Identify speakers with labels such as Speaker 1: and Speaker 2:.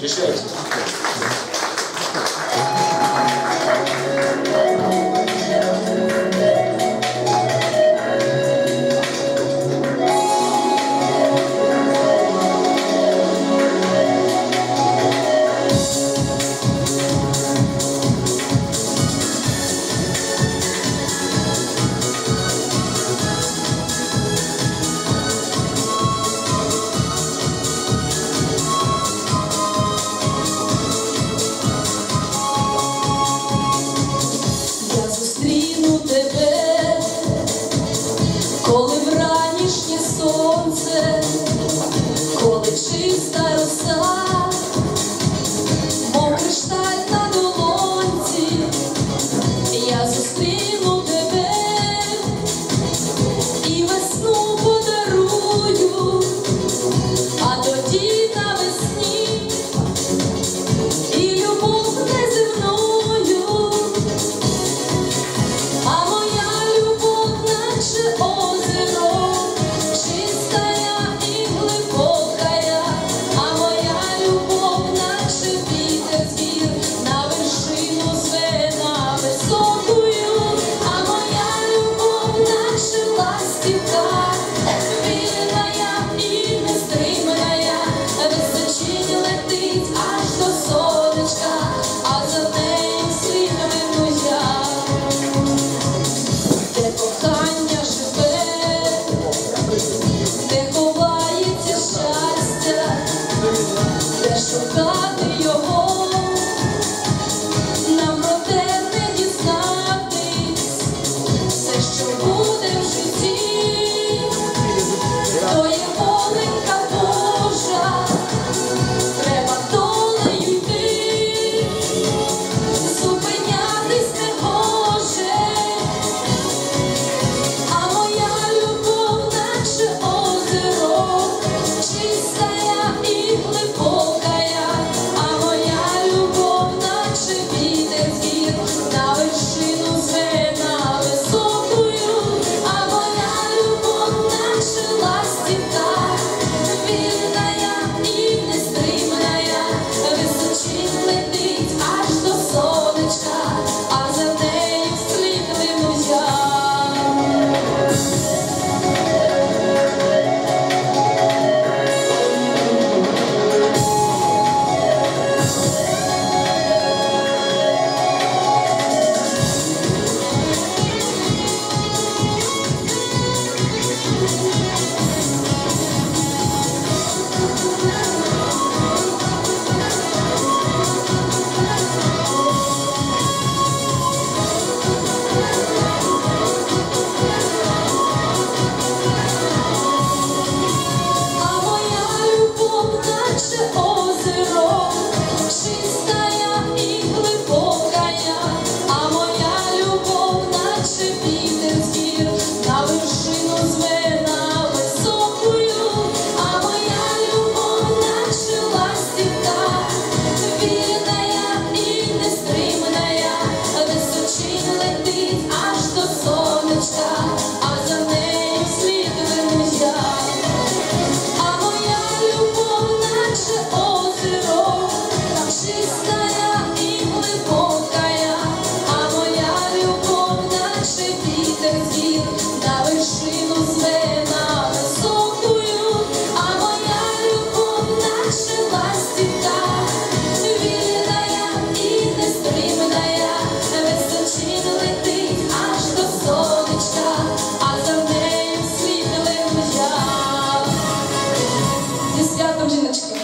Speaker 1: Решайте.
Speaker 2: Сонце, коли чиста роса, жіночки.